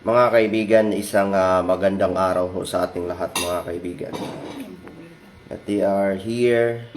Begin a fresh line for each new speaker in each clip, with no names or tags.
Mga kaibigan, isang ah, magandang araw ho sa ating lahat mga kaibigan. At they are here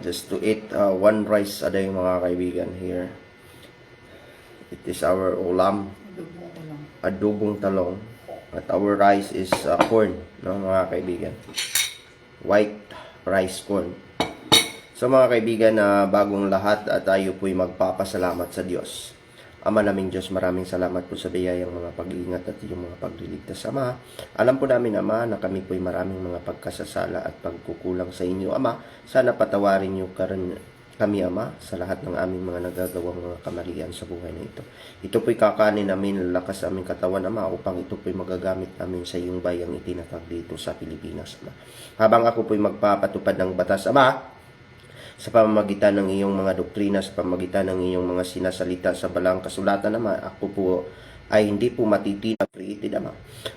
just to eat uh, one rice a day mga kaibigan here. It is our ulam, adobong talong. At our rice is uh, corn, no, mga kaibigan. White rice corn. So mga kaibigan, na bagong lahat at tayo po'y magpapasalamat sa Diyos. Ama naming Diyos, maraming salamat po sa biyayang mga pag-iingat at yung mga pagliligtas. Ama, alam po namin, Ama, na kami po'y maraming mga pagkasasala at pagkukulang sa inyo, Ama. Sana patawarin niyo karon kami, Ama, sa lahat ng aming mga nagagawang mga kamalian sa buhay na ito. Ito po'y kakanin namin, lakas aming katawan, Ama, upang ito po'y magagamit namin sa iyong bayang itinatag dito sa Pilipinas, Ama. Habang ako po'y magpapatupad ng batas, Ama, sa pamamagitan ng iyong mga doktrina, sa pamamagitan ng iyong mga sinasalita sa balang kasulatan naman, ako po ay hindi po matitinag created ama.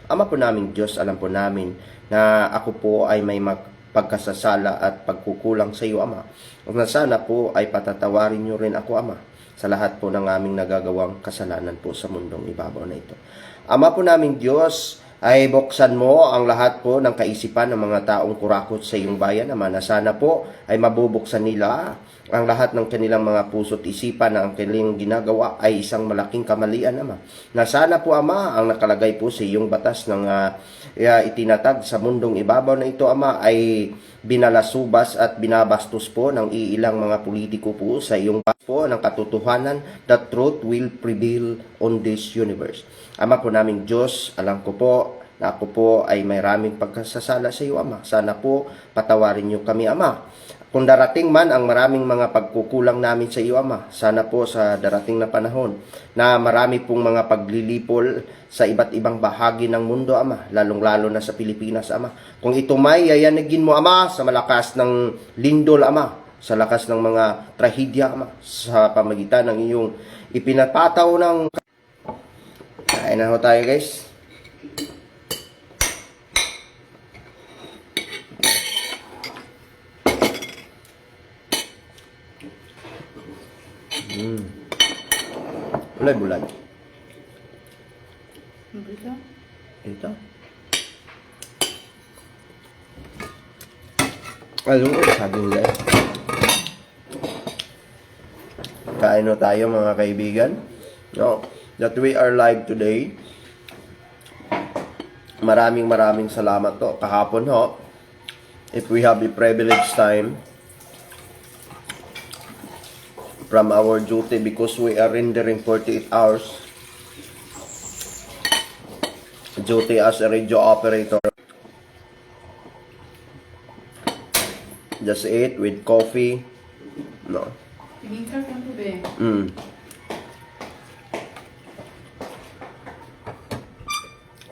Ama po namin Diyos, alam po namin na ako po ay may mag pagkasasala at pagkukulang sa iyo, Ama. Na sana po ay patatawarin niyo rin ako, Ama, sa lahat po ng aming nagagawang kasalanan po sa mundong ibabaw na ito. Ama po namin Diyos, ay buksan mo ang lahat po ng kaisipan ng mga taong kurakot sa iyong bayan, Ama, na sana po ay mabubuksan nila ang lahat ng kanilang mga puso't isipan na ang kanilang ginagawa ay isang malaking kamalian, Ama. Na sana po, Ama, ang nakalagay po sa iyong batas ng ah, itinatag sa mundong ibabaw na ito, Ama, ay binalasubas at binabastos po ng iilang mga politiko po sa iyong po ng katotohanan that truth will prevail on this universe. Ama po naming Diyos, alam ko po na ako po ay may raming pagkasasala sa iyo, Ama. Sana po patawarin niyo kami, Ama. Kung darating man ang maraming mga pagkukulang namin sa iyo, Ama, sana po sa darating na panahon na marami pong mga paglilipol sa iba't ibang bahagi ng mundo, Ama, lalong-lalo na sa Pilipinas, Ama. Kung ito may yayanigin mo, Ama, sa malakas ng lindol, Ama, sa lakas ng mga trahedya, Ama, sa pamagitan ng iyong ipinapataw ng... Kain na ho tayo, guys. Bulad-bulad.
Ito?
Ito. Alam mo, sabi nila. eh. Kain na tayo mga kaibigan. No, that we are live today. Maraming maraming salamat to. Kahapon ho, if we have the privilege time from our duty because we are rendering 48 hours duty as a radio operator. Just eat with coffee. No. Mm.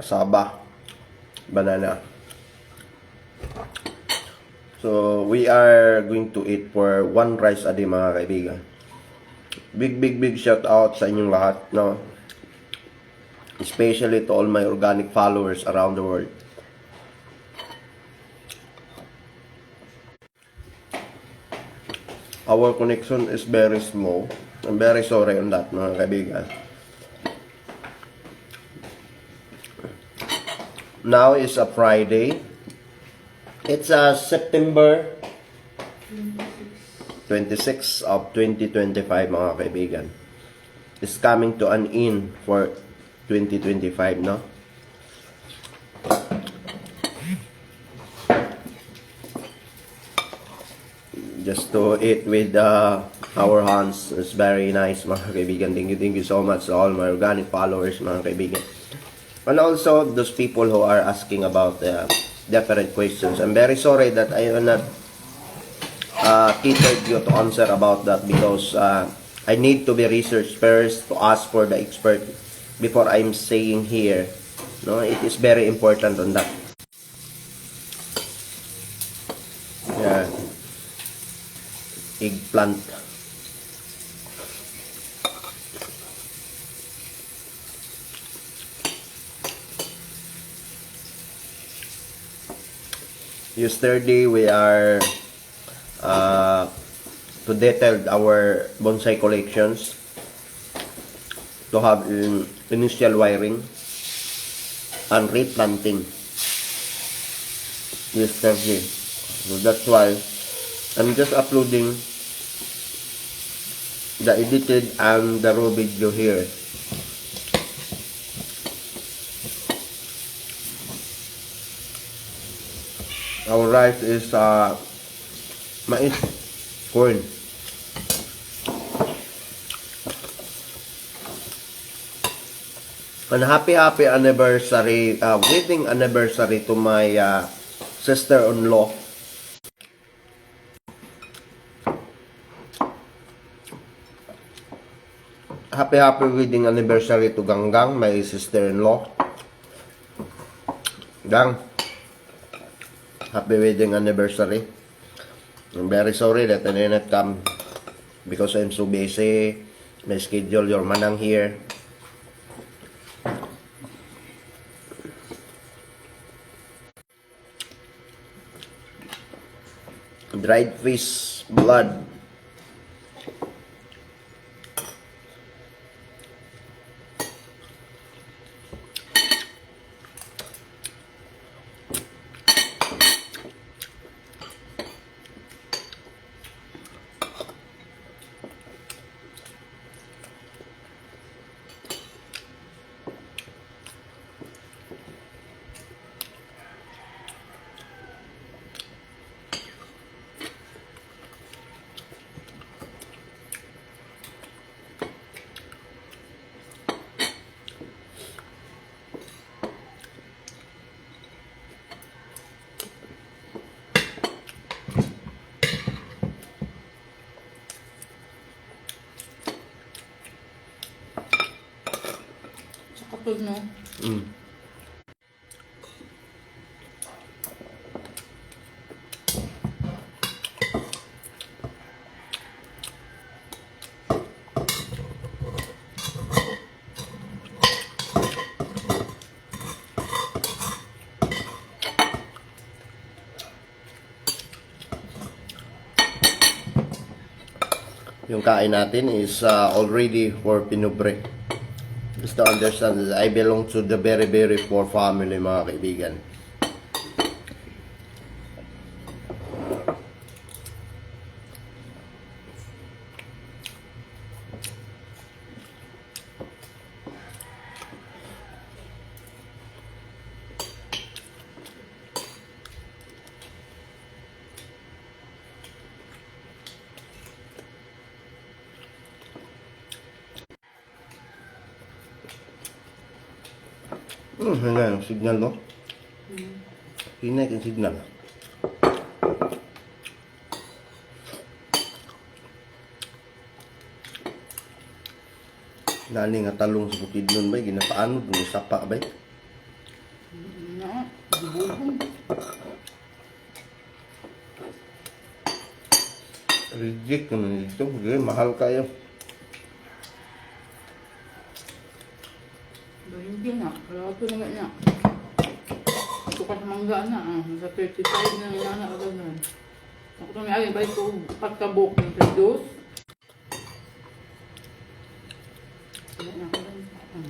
Saba. Banana. So, we are going to eat for one rice a day mga kaibigan. Big, big, big shout out sa inyong lahat. No? Especially to all my organic followers around the world. Our connection is very slow. I'm very sorry on that, mga kaibigan. Now is a Friday. It's a September 26 of 2025, mga kaibigan. It's coming to an end for 2025, no? just to eat with uh, our hands. It's very nice, mga kaibigan. Thank you, thank you so much to all my organic followers, mga kaibigan. And also, those people who are asking about uh, different questions. I'm very sorry that I will not uh, catered you to answer about that because uh, I need to be researched first to ask for the expert before I'm saying here. No, it is very important on that. Yeah eggplant. Yesterday we are to detail our bonsai collections. to have in initial wiring and replanting yesterday. So that's why I'm just uploading the edited and the raw video here. Our rice is uh, mais, corn. And happy happy anniversary, uh, wedding anniversary to my uh, sister-in-law. Happy happy wedding anniversary to Ganggang, my sister-in-law. Gang, happy wedding anniversary. I'm very sorry that I didn't come because I'm so busy. My schedule, your manang here. Dried fish blood.
No.
Mm. Yung kain natin is uh, already for pinubre. Just to understand that I belong to the very very poor family mga kaibigan. Hmm, hina yung signal no? Hina yung signal. Nani nga talong sa bukid nun ba? Ginapaano? Bumisapa ba?
Na. Dubugong.
Reject naman. Sige, mahal kayo.
Ba, hindi na. Kaya ito naman na. Ito ka sa mangga na. Ah. Sa 35 na nga na agad na. Ako ito may. Ba ito pagkabok ng na ako lang. Ah.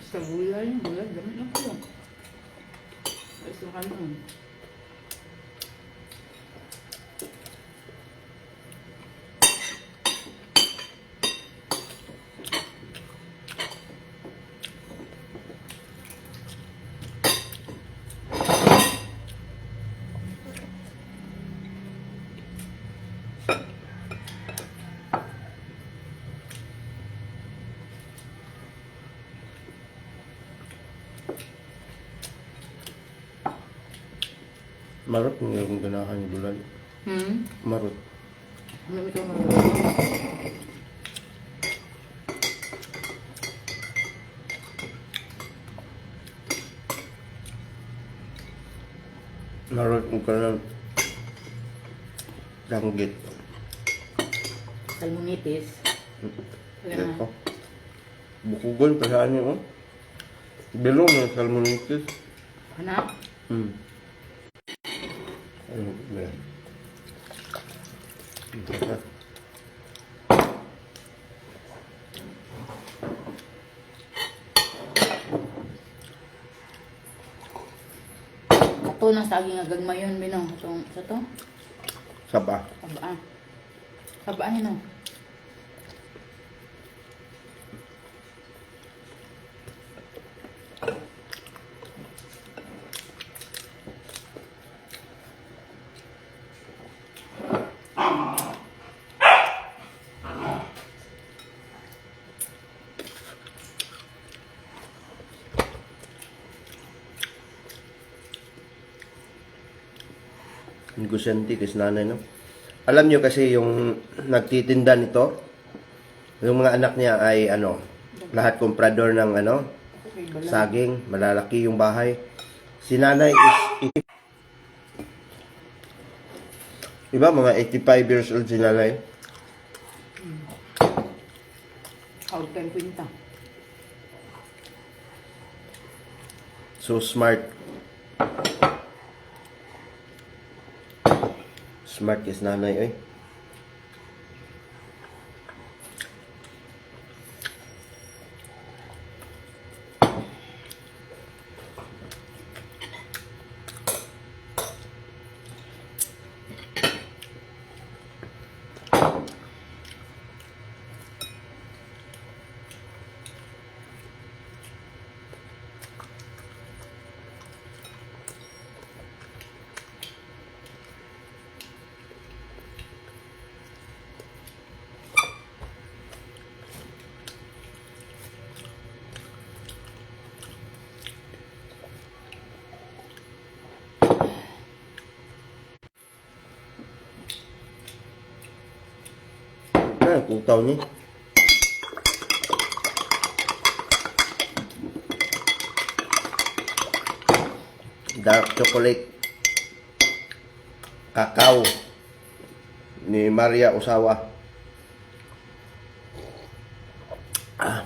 Sa gulay. Gulay. Gamit lang ko. Ay, sa kanon.
Marot mo yung ganahan yung bulan.
Hmm?
Marot.
Ano ito mga
Marot mo ka ng danggit.
salmonitis. Kaya
Ito. Bukugon, pasahan niyo, oh. Bilong ng salmonitis.
Anak,
Hmm. Ayun, meron.
Kato na sa aging agagma yun, Binong. Itong, sa to?
Saba.
Sabaan. Sabaan yun, oh.
Negosyante kasi nanay, no? Alam nyo kasi yung nagtitinda nito, yung mga anak niya ay ano, lahat komprador ng ano, saging, malalaki yung bahay. Si nanay is, Diba, mga 85 years old si nanay.
Out time kwinta.
So smart. Smart is nanay, oy. Ah, kutaw ni. Dark chocolate. Kakao. Ni Maria Usawa. Ah.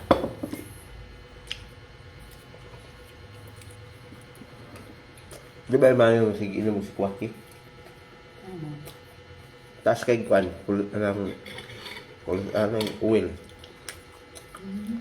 Di ba yung sige inom si Kwaki?
Ano?
Taas kay Kwan, kulot kulot anong oil.
Mm.